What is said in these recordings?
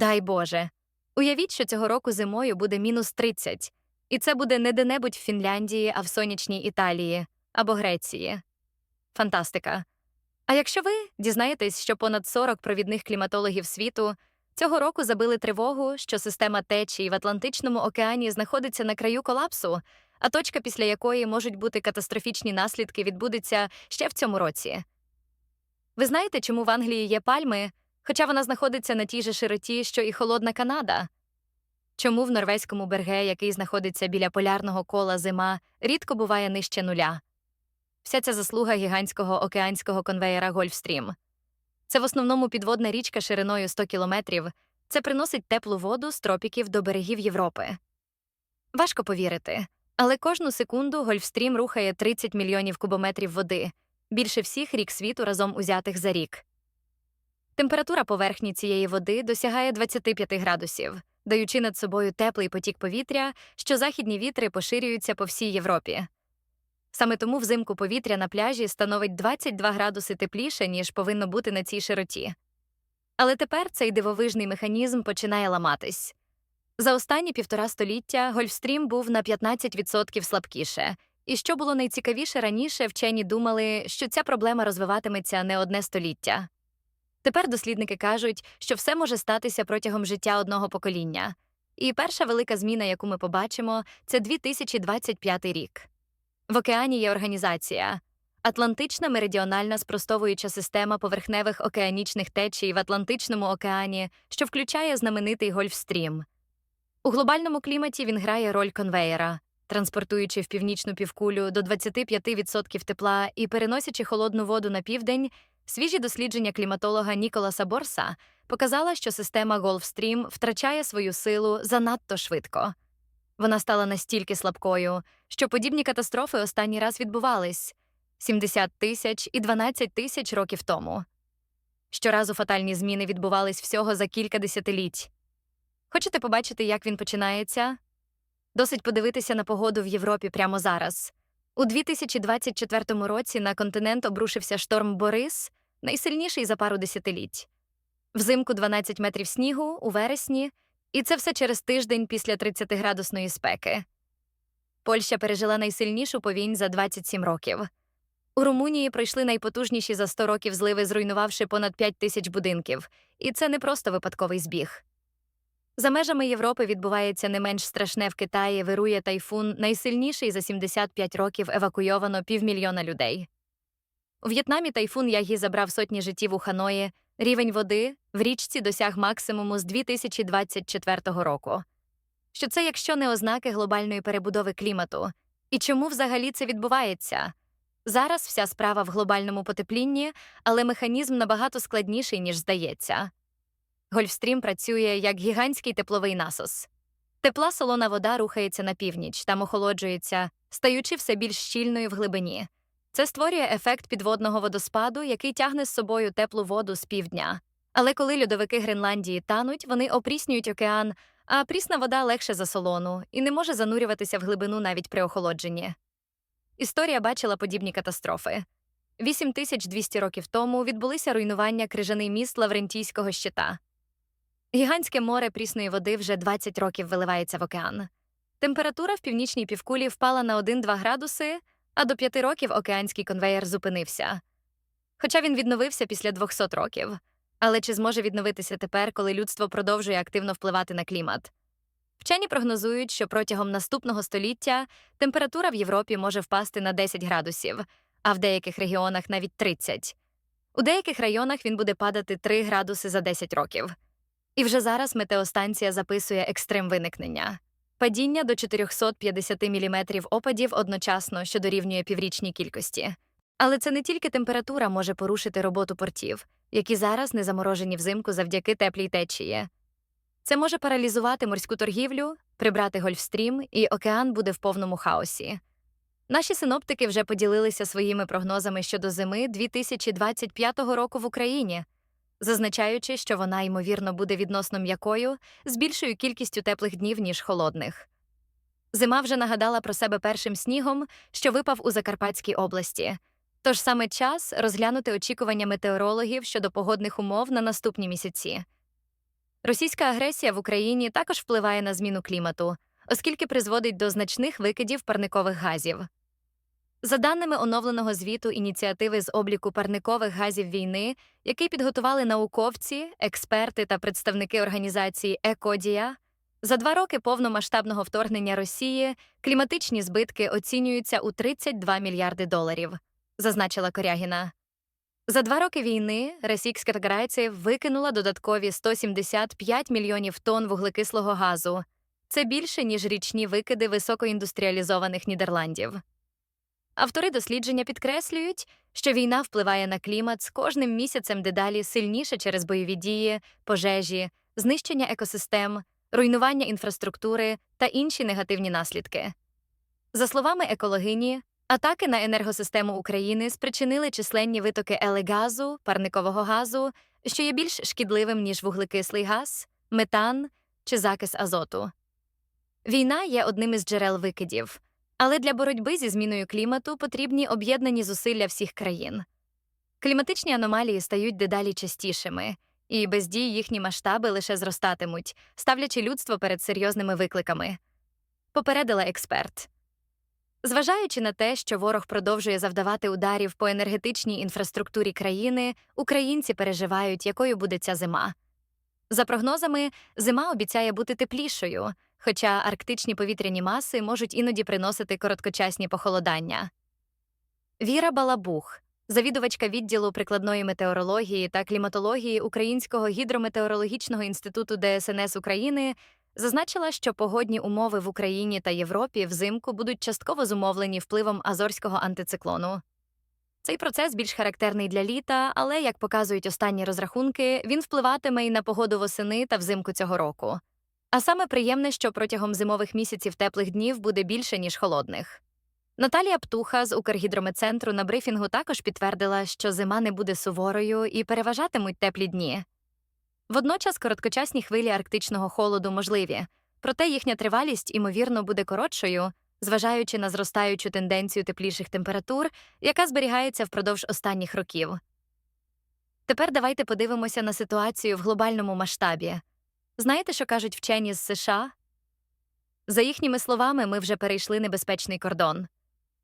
Дай Боже. Уявіть, що цього року зимою буде мінус 30, і це буде не де-небудь в Фінляндії, а в сонячній Італії або Греції. Фантастика. А якщо ви дізнаєтесь, що понад 40 провідних кліматологів світу цього року забили тривогу, що система течій в Атлантичному океані знаходиться на краю колапсу, а точка, після якої можуть бути катастрофічні наслідки, відбудеться ще в цьому році. Ви знаєте, чому в Англії є пальми, хоча вона знаходиться на тій же широті, що і холодна Канада? Чому в норвезькому берге, який знаходиться біля полярного кола зима, рідко буває нижче нуля? Вся ця заслуга гігантського океанського конвеєра Гольфстрім. Це в основному підводна річка шириною 100 кілометрів. Це приносить теплу воду з тропіків до берегів Європи. Важко повірити, але кожну секунду Гольфстрім рухає 30 мільйонів кубометрів води, більше всіх рік світу разом узятих за рік. Температура поверхні цієї води досягає 25 градусів, даючи над собою теплий потік повітря, що західні вітри поширюються по всій Європі. Саме тому взимку повітря на пляжі становить 22 градуси тепліше, ніж повинно бути на цій широті. Але тепер цей дивовижний механізм починає ламатись. За останні півтора століття Гольфстрім був на 15% слабкіше, і що було найцікавіше раніше, вчені думали, що ця проблема розвиватиметься не одне століття. Тепер дослідники кажуть, що все може статися протягом життя одного покоління. І перша велика зміна, яку ми побачимо, це 2025 рік. В океані є організація Атлантична меридіональна спростовуюча система поверхневих океанічних течій в Атлантичному океані, що включає знаменитий Гольфстрім. У глобальному кліматі він грає роль конвеєра, транспортуючи в північну півкулю до 25% тепла і переносячи холодну воду на південь. Свіжі дослідження кліматолога Ніколаса Борса показала, що система Гольфстрім втрачає свою силу занадто швидко. Вона стала настільки слабкою, що подібні катастрофи останній раз відбувались 70 тисяч і 12 тисяч років тому. Щоразу фатальні зміни відбувались всього за кілька десятиліть. Хочете побачити, як він починається? Досить подивитися на погоду в Європі прямо зараз. У 2024 році на континент обрушився шторм Борис, найсильніший за пару десятиліть. Взимку 12 метрів снігу у вересні, і це все через тиждень після 30-градусної спеки. Польща пережила найсильнішу повінь за 27 років. У Румунії пройшли найпотужніші за 100 років зливи, зруйнувавши понад 5 тисяч будинків, і це не просто випадковий збіг. За межами Європи відбувається не менш страшне в Китаї, вирує тайфун, найсильніший за 75 років евакуйовано півмільйона людей. У В'єтнамі тайфун Ягі забрав сотні життів у Ханої, рівень води в річці досяг максимуму з 2024 року. Що це якщо не ознаки глобальної перебудови клімату? І чому взагалі це відбувається? Зараз вся справа в глобальному потеплінні, але механізм набагато складніший, ніж здається. Гольфстрім працює як гігантський тепловий насос. Тепла солона вода рухається на північ, там охолоджується, стаючи все більш щільною в глибині. Це створює ефект підводного водоспаду, який тягне з собою теплу воду з півдня. Але коли льодовики Гренландії тануть, вони опріснюють океан, а прісна вода легше за солону і не може занурюватися в глибину навіть при охолодженні. Історія бачила подібні катастрофи. 8200 років тому відбулися руйнування крижаний міст Лаврентійського щита. Гігантське море прісної води вже 20 років виливається в океан. Температура в північній півкулі впала на 1-2 градуси, а до 5 років океанський конвеєр зупинився. Хоча він відновився після 200 років. Але чи зможе відновитися тепер, коли людство продовжує активно впливати на клімат? Вчені прогнозують, що протягом наступного століття температура в Європі може впасти на 10 градусів, а в деяких регіонах навіть 30. У деяких районах він буде падати 3 градуси за 10 років. І вже зараз метеостанція записує екстрем виникнення падіння до 450 мм опадів одночасно, що дорівнює піврічній кількості. Але це не тільки температура може порушити роботу портів, які зараз не заморожені взимку завдяки теплій течії. Це може паралізувати морську торгівлю, прибрати Гольфстрім, і океан буде в повному хаосі. Наші синоптики вже поділилися своїми прогнозами щодо зими 2025 року в Україні, зазначаючи, що вона, ймовірно, буде відносно м'якою з більшою кількістю теплих днів, ніж холодних. Зима вже нагадала про себе першим снігом, що випав у Закарпатській області. Тож саме час розглянути очікування метеорологів щодо погодних умов на наступні місяці. Російська агресія в Україні також впливає на зміну клімату, оскільки призводить до значних викидів парникових газів. За даними оновленого звіту ініціативи з обліку парникових газів війни, який підготували науковці, експерти та представники організації Екодія, за два роки повномасштабного вторгнення Росії кліматичні збитки оцінюються у 32 мільярди доларів, зазначила Корягіна. За два роки війни Російська Федерація викинула додаткові 175 мільйонів тонн вуглекислого газу. Це більше, ніж річні викиди високоіндустріалізованих Нідерландів. Автори дослідження підкреслюють, що війна впливає на клімат з кожним місяцем дедалі сильніше через бойові дії, пожежі, знищення екосистем, руйнування інфраструктури та інші негативні наслідки. За словами екологині, атаки на енергосистему України спричинили численні витоки елегазу, парникового газу, що є більш шкідливим, ніж вуглекислий газ, метан чи закис азоту. Війна є одним із джерел викидів. Але для боротьби зі зміною клімату потрібні об'єднані зусилля всіх країн. Кліматичні аномалії стають дедалі частішими, і без дій їхні масштаби лише зростатимуть, ставлячи людство перед серйозними викликами. Попередила експерт. Зважаючи на те, що ворог продовжує завдавати ударів по енергетичній інфраструктурі країни, українці переживають, якою буде ця зима. За прогнозами, зима обіцяє бути теплішою, хоча арктичні повітряні маси можуть іноді приносити короткочасні похолодання. Віра Балабух, завідувачка відділу прикладної метеорології та кліматології Українського гідрометеорологічного інституту ДСНС України, зазначила, що погодні умови в Україні та Європі взимку будуть частково зумовлені впливом азорського антициклону. Цей процес більш характерний для літа, але, як показують останні розрахунки, він впливатиме і на погоду восени та взимку цього року. А саме приємне, що протягом зимових місяців теплих днів буде більше, ніж холодних. Наталія Птуха з Укргідрометцентру на брифінгу також підтвердила, що зима не буде суворою і переважатимуть теплі дні. Водночас короткочасні хвилі арктичного холоду можливі, проте їхня тривалість, ймовірно, буде коротшою, зважаючи на зростаючу тенденцію тепліших температур, яка зберігається впродовж останніх років. Тепер давайте подивимося на ситуацію в глобальному масштабі. Знаєте, що кажуть вчені з США? За їхніми словами, ми вже перейшли небезпечний кордон.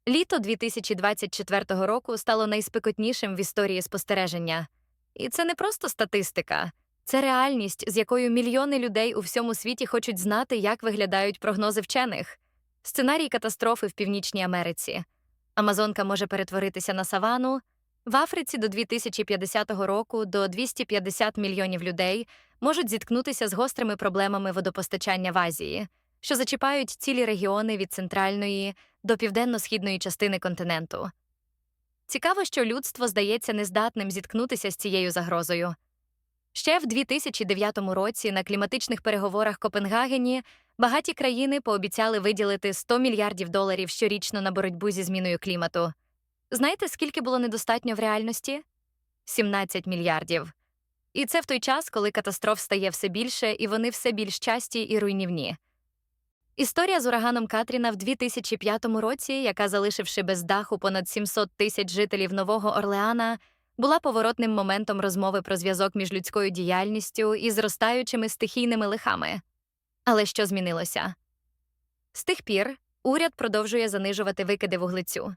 Літо 2024 року стало найспекотнішим в історії спостереження. І це не просто статистика, це реальність, з якою мільйони людей у всьому світі хочуть знати, як виглядають прогнози вчених. Сценарій катастрофи в Північній Америці. Амазонка може перетворитися на савану. В Африці до 2050 року до 250 мільйонів людей можуть зіткнутися з гострими проблемами водопостачання в Азії, що зачіпають цілі регіони від центральної до південно-східної частини континенту. Цікаво, що людство здається нездатним зіткнутися з цією загрозою. Ще в 2009 році на кліматичних переговорах Копенгагені багаті країни пообіцяли виділити 100 мільярдів доларів щорічно на боротьбу зі зміною клімату. Знаєте, скільки було недостатньо в реальності? 17 мільярдів. І це в той час, коли катастроф стає все більше, і вони все більш часті і руйнівні. Історія з ураганом Катріна в 2005 році, яка, залишивши без даху понад 700 тисяч жителів Нового Орлеана, була поворотним моментом розмови про зв'язок між людською діяльністю і зростаючими стихійними лихами. Але що змінилося? З тих пір уряд продовжує занижувати викиди вуглецю.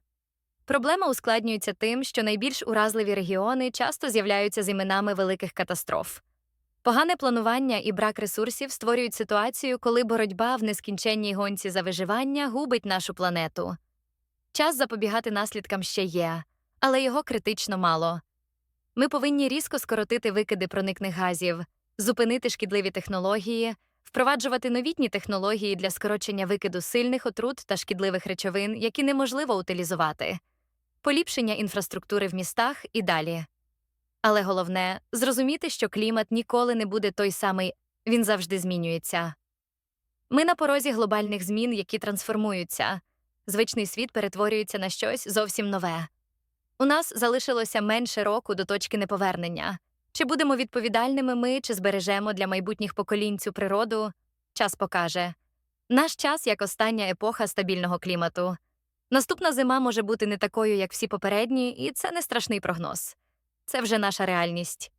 Проблема ускладнюється тим, що найбільш уразливі регіони часто з'являються з іменами великих катастроф. Погане планування і брак ресурсів створюють ситуацію, коли боротьба в нескінченній гонці за виживання губить нашу планету. Час запобігати наслідкам ще є, але його критично мало. Ми повинні різко скоротити викиди проникних газів, зупинити шкідливі технології, впроваджувати новітні технології для скорочення викиду сильних отрут та шкідливих речовин, які неможливо утилізувати, поліпшення інфраструктури в містах і далі. Але головне зрозуміти, що клімат ніколи не буде той самий, він завжди змінюється. Ми на порозі глобальних змін, які трансформуються, звичний світ перетворюється на щось зовсім нове. У нас залишилося менше року до точки неповернення. Чи будемо відповідальними ми, чи збережемо для майбутніх поколінь цю природу? Час покаже. Наш час як остання епоха стабільного клімату. Наступна зима може бути не такою, як всі попередні, і це не страшний прогноз. Це вже наша реальність.